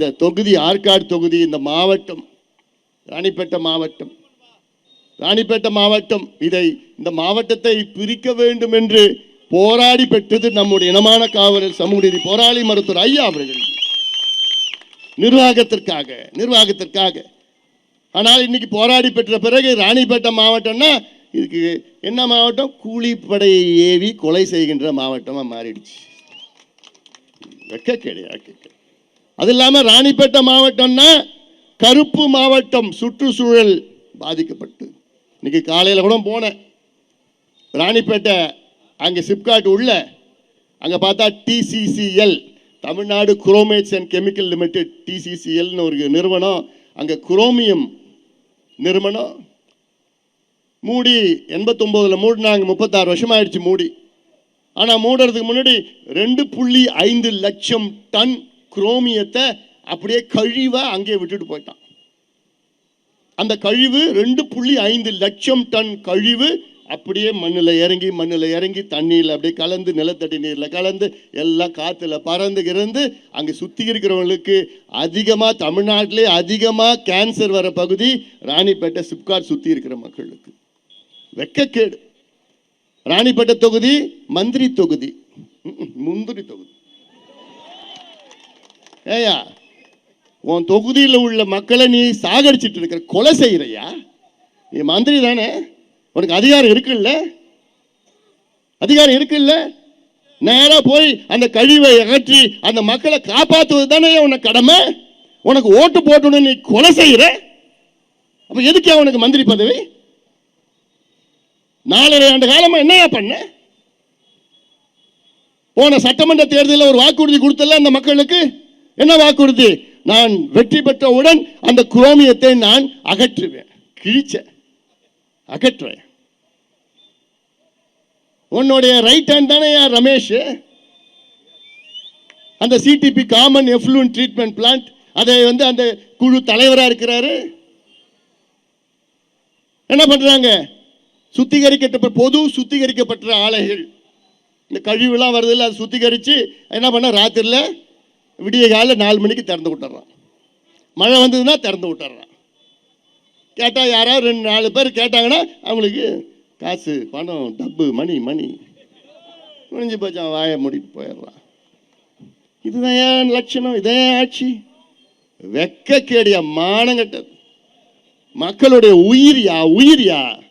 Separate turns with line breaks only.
இந்த தொகுதி ஆற்காடு தொகுதி இந்த மாவட்டம் ராணிப்பேட்டை மாவட்டம். ராணிப்பேட்டை மாவட்டம் இதை இந்த மாவட்டத்தை பிரிக்க வேண்டும் என்று போராடி பெற்றது நம்முடைய இனமான காவலர் சமூக நீதி போராளி மருத்துவர் ஐயா அவர்கள். நிர்வாகத்திற்காக நிர்வாகத்திற்காக. ஆனால் இன்னைக்கு போராடி பெற்ற பிறகு ராணிப்பேட்டை மாவட்டம்னா இதுக்கு என்ன மாவட்டம்? கூலிப்படையை ஏவி கொலை செய்கின்ற மாவட்டமாக மாறிடுச்சு. வெக்க கிடையாது அது இல்லாமல் ராணிப்பேட்டை மாவட்டம்னா கருப்பு மாவட்டம் சுற்றுச்சூழல் பாதிக்கப்பட்டு. இன்னைக்கு காலையில் கூட போனேன். ராணிப்பேட்டை அங்கே சிப்காட் உள்ள அங்கே பார்த்தா TCCL Tamil Nadu chromates and chemical limited டிசிசிஎல்னு ஒரு நிறுவனம். அங்கே குரோமியம் நிறுவனம். மூடி எண்பத்தொம்போதில் மூடினாங்க முப்பத்தாறு வருஷம் ஆயிடுச்சு மூடி. ஆனால் மூடுறதுக்கு முன்னாடி ரெண்டு புள்ளி ஐந்து லட்சம் டன் குரோமியத்தை அப்படியே கழிவை அங்கேயே விட்டுட்டு போயிட்டான். அந்த கழிவு ரெண்டு புள்ளி ஐந்து லட்சம் டன் கழிவு அப்படியே மண்ணில் இறங்கி மண்ணில் இறங்கி தண்ணியில் அப்படியே கலந்து நிலத்தடி நீரில் கலந்து எல்லாம் காற்றுல பறந்து கிறந்து அங்கே சுற்றி இருக்கிறவங்களுக்கு அதிகமாக தமிழ்நாட்டிலே அதிகமாக கேன்சர் வர பகுதி ராணிப்பேட்டை சிப்காட் சுற்றி இருக்கிற மக்களுக்கு. வெக்கக்கேடு. ராணிப்பேட்டை தொகுதி மந்திரி தொகுதி. முந்திரி தொகுதி. ஏயா உன் தொகுதியில் உள்ள மக்களை நீ சாகடிச்சிட்டு இருக்கிற கொலை செய்கிறையா நீ மந்திரி தானே? உனக்கு அதிகாரம் இருக்குல்ல? அதிகாரம் இருக்குல்ல? நேராக போய் அந்த கழிவை அகற்றி அந்த மக்களை காப்பாற்றுவது தானே உனக்கு கடமை? உனக்கு ஓட்டு போட்டணும் நீ கொலை செய்கிற அப்போ எதுக்கு உனக்கு மந்திரி பதவி? நாலரை ஆண்டு காலமாக என்னையா பண்ண? போன சட்டமன்ற தேர்தலில் ஒரு வாக்குறுதி கொடுத்தல அந்த மக்களுக்கு? என்ன வாக்குறுதி நான் வெற்றி பெற்றவுடன் அந்த குரோமியத்தை நான் அகற்றுவேன். கிழிச்ச. அகற்றுவேன். உன்னுடைய ரைட் ஹேண்ட் தானே யார் ரமேஷ்? அந்த CTP common effluent treatment plant அதை வந்து அந்த குழு தலைவராக இருக்கிறாரு? என்ன பண்றாங்க? சுத்திகரிக்கப்பட்ட பொது சுத்திகரிக்கப்பட்ட ஆலைகள். இந்த கழிவுலாம் வருது இல்லை அதை சுத்திகரித்து என்ன பண்ண ராத்திரியில் விடிய காலையில் நாலு மணிக்கு திறந்து விட்டுறான். மழை வந்ததுன்னா திறந்து விட்டுறான். கேட்டால் யாராவது ரெண்டு நாலு பேர் கேட்டாங்கன்னா அவங்களுக்கு காசு பணம் டப்பு மணி மணி. முடிஞ்சு போச்சு அவன் வாயை மூடிட்டு போயிடுறான். இதுதான் ஏன் லட்சணம்? இதான் ஆட்சி. வெக்கக்கேடிய கேடியா மானங்கட்டது மக்களுடைய உயிரியா உயிரியா?